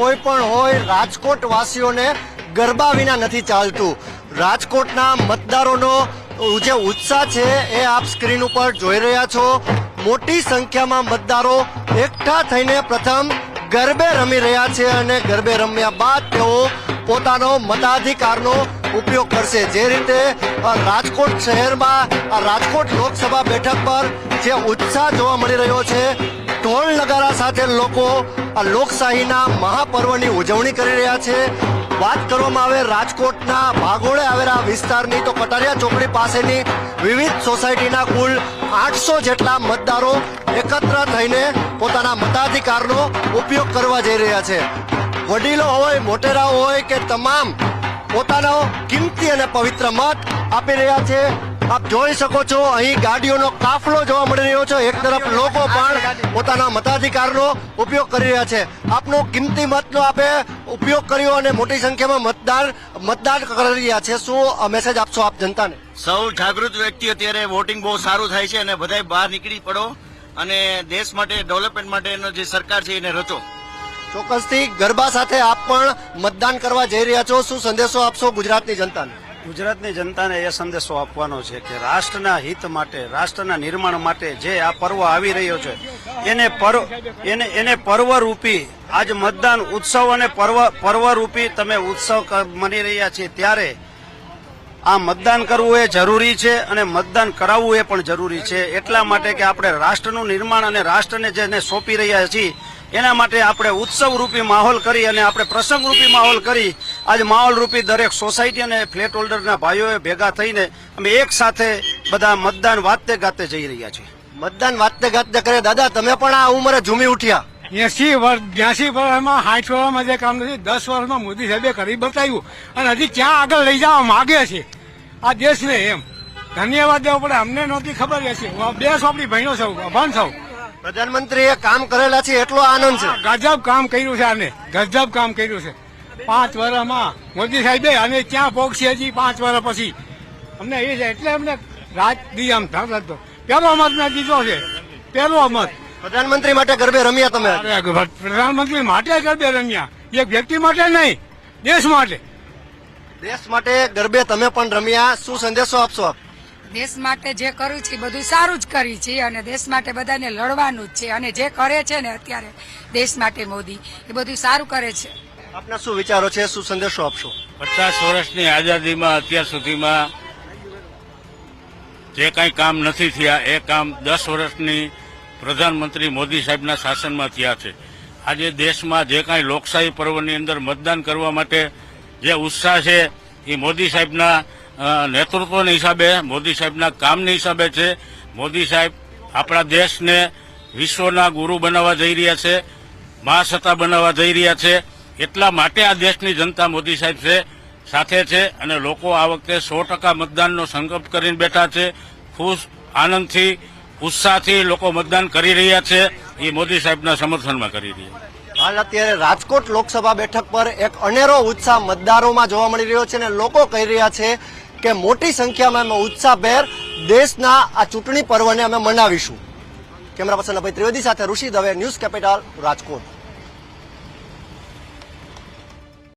કોઈ પણ હોય રાજકોટ વાસીઓને ગરબા વિના નથી ચાલતું. રાજકોટના મતદારોનો જે ઉત્સાહ છે એ આપ સ્ક્રીન ઉપર જોઈ રહ્યા છો. મોટી સંખ્યામાં મતદારો એકઠા થઈને પ્રથમ ગરબે રમી રહ્યા છે અને ગરબે રમ્યા બાદ તેઓ પોતાનો મતાધિકારનો ઉપયોગ કરશે. જે રીતે રાજકોટ શહેરમાં રાજકોટ લોકસભા બેઠક પર જે ઉત્સાહ જોવા મળી રહ્યો છે ઢોલ નગારા સાથે લોકો આ લોકશાહીના મહાપર્વની ઉજવણી કરી રહ્યા છે. વાત કરવામાં આવે રાજકોટના ભાગોળે આવેલા વિસ્તારની તો કટારિયા ચોકડી પાસેની વિવિધ સોસાયટીના કુલ આઠસો જેટલા મતદારો એકત્ર થઈને પોતાના મતાધિકારનો ઉપયોગ કરવા જઈ રહ્યા છે. વડીલો હોય, મોટેરાઓ હોય કે તમામ પોતાનો કિંમતી અને પવિત્ર મત આપી રહ્યા છે. આપ જોઈ શકો છો અહીં ગાડીઓનો કાફલો જોવા મળી રહ્યો છે. એક તરફ લોકો પણ પોતાના મતાધિકારનો ઉપયોગ કરી રહ્યા છે. આપનો કિંમતી મતનો આપે ઉપયોગ કર્યો અને મોટી સંખ્યામાં મતદાર મતદાન કરી રહ્યા છે. શું મેસેજ આપશો આપ જનતાને? સૌ જાગૃત વ્યક્તિ અત્યારે વોટિંગ બહુ સારું થાય છે અને બધાય બહાર નીકળી પડો અને દેશ માટે ડેવલપમેન્ટ માટેનો જે સરકાર છે એને રચો. ચોક્કસથી ગરબા સાથે આપ પણ મતદાન કરવા જઈ રહ્યા છો. શું સંદેશો આપશો ગુજરાતની જનતાને? ગુજરાતની જનતાને એ સંદેશો આપવાનો છે કે રાષ્ટ્રના હિત માટે, રાષ્ટ્રના નિર્માણ માટે જે આ પર્વ આવી રહ્યો છે, એને પર્વ, એને એને પર્વરૂપી, આજ મતદાન ઉત્સવ અને પર્વ, પર્વરૂપી તમે ઉત્સવ મની રહ્યા છે ત્યારે આ મતદાન કરવું એ જરૂરી છે અને મતદાન કરાવવું એ પણ જરૂરી છે. એટલા માટે કે આપણે રાષ્ટ્રનું નિર્માણ અને રાષ્ટ્રને જેને સોંપી રહ્યા છીએ, એના માટે આપણે ઉત્સવ રૂપી માહોલ કરી અને આપણે પ્રસંગ રૂપી માહોલ કરી આજ માહોલ રૂપી દરેક સોસાયટી અને ફ્લેટ હોલ્ડરના ભાઈઓએ ભેગા થઈને અમે એક સાથે બધા મતદાન વાતે ગાતે જઈ રહ્યા છીએ. મતદાન વાતે ગાતે કરે. દાદા તમે પણ આ ઉંમરે ઝૂમી ઉઠ્યા. એસી વર્ષ બ્યાસી વર્ષમાં સાઠ વર્ષમાં જે કામ નથી દસ વર્ષમાં મોદી સાહેબે કરી બતાવ્યું. અને હજી ક્યાં આગળ લઈ જવા માગે છે? આ દેશને એમ. ધન્યવાદ દેવો પડે. અમને નહોતી ખબર હશે બે આપણી બહેનો સૌ અભાન સૌ પ્રધાનમંત્રીએ કામ કરેલા છે એટલો આનંદ છે. ગજબ કામ કર્યું છે આને. ગજબ કામ કર્યું છે. પાંચ વર્ષમાં મોદી સાહેબે અને ક્યાં પહોંચશે હજી પાંચ વર્ષ પછી. અમને એ છે એટલે અમને રાજ દી આમ થતો પેલો મત મેં દીધો છે. પેલો મત પ્રધાનમંત્રી માટે ગરબે રમ્યા તમે પ્રધાનમંત્રી માટે ગરબે રમ્યા. એક વ્યક્તિ માટે નહીં દેશ માટે. દેશ માટે ગરબે તમે પણ રમ્યા. શું સંદેશો આપશો આપ? દેશ માટે જે કર્યું છે એ બધું સારું જ કરી છે અને દેશ માટે બધાને લડવાનું જ છે અને જે કરે છે ને અત્યારે દેશ માટે મોદી એ બધું સારું કરે છે. આપના શું વિચારો છે? શું સંદેશો આપશો? પચાસ વર્ષની આઝાદીમાં, અત્યાર સુધીમાં જે કાંઈ કામ નથી થયા, એ કામ દસ વર્ષની પ્રધાનમંત્રી મોદી સાહેબના શાસનમાં થયા છે. આજે દેશમાં જે કાંઈ લોકશાહી પર્વની અંદર મતદાન કરવા માટે જે ઉત્સાહ છે, એ મોદી સાહેબના નેતૃત્વના હિસાબે, મોદી સાહેબના કામના હિસાબે છે. મોદી સાહેબ આપણા દેશને વિશ્વના ગુરુ બનાવવા જઈ રહ્યા છે, મહાસત્તા બનાવવા જઈ રહ્યા છે. એટલા માટે આ દેશની જનતા મોદી સાહેબ છે, સાથે છે અને લોકો આ વખતે સો ટકા મતદાનનો સંકલ્પ કરીને બેઠા છે. ખુશ, આનંદથી, ઉત્સાહથી લોકો મતદાન કરી રહ્યા છે. એ મોદી સાહેબના સમર્થનમાં કરી રહ્યા હાલ અત્યારે રાજકોટ લોકસભા બેઠક પર એક અનેરો ઉત્સાહ મતદારોમાં જોવા મળી રહ્યો છે અને લોકો કહી રહ્યા છે કે મોટી સંખ્યામાં અમે ઉત્સાહભેર દેશના આ ચૂંટણી પર્વને અમે મનાવીશું. કેમેરા પર્સન અભય ત્રિવેદી સાથે ઋષિ દવે, ન્યૂઝ કેપિટલ, રાજકોટ.